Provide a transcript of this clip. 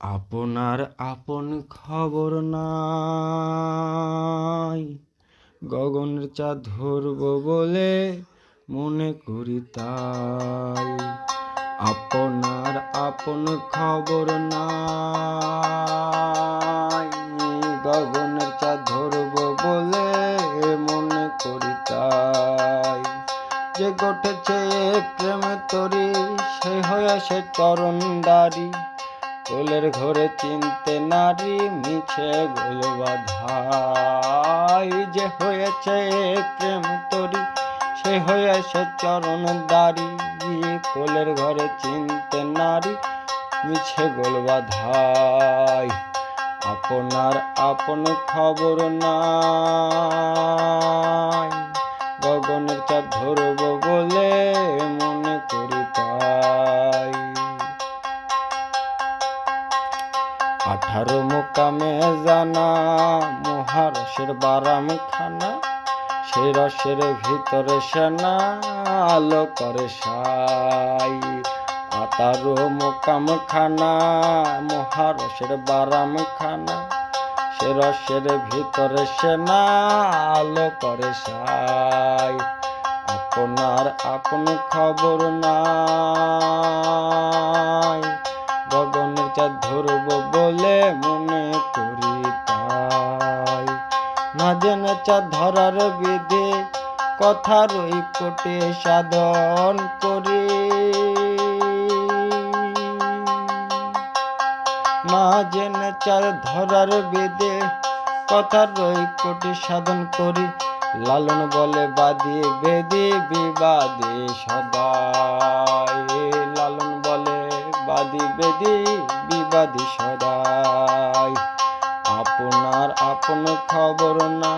আপনার আপন খবর নাই। গগনের চাঁদ ধরব বলে মনে করি তাই। আপনার আপন খবর নাই। গগনের চাঁদ ধরব বলে মনে করি তাই। যে ঘটেছে প্রেম তরি, সে হয়েছে চরণদারি কোলের ঘরে চিনতে নারী মিছে গোল বাধাই যে হয়েছে প্রেম তরি, সে হয়েছে চরণ দাড়ি কোলের ঘরে চিনতে নারী মিছে গোল বাধাই আপনার আপন খবর নাই। গগনের চাঁদ ধরব আঠারো মোকামে জানা, মহারসের বারাম খানা সে রসের ভিতরে সেনা আলো করে সাই। আতারো মোকাম খানা মহারসের বারাম খানা সে রসের ভিতরে সেনা আলো করে সাই। আপনার আপন খবর নাই মনে করি তাই। ধরার বিধি কথার ওই কোটে সাধন করি। না জেনে চাঁদ ধরার বিধি কথার ওই কোটে সাধন করি। লালন বলে বাদি বেদি বিবাদে সদাই। লালন বলে বাদি বেদে বিবাদী সদাই। খবর না।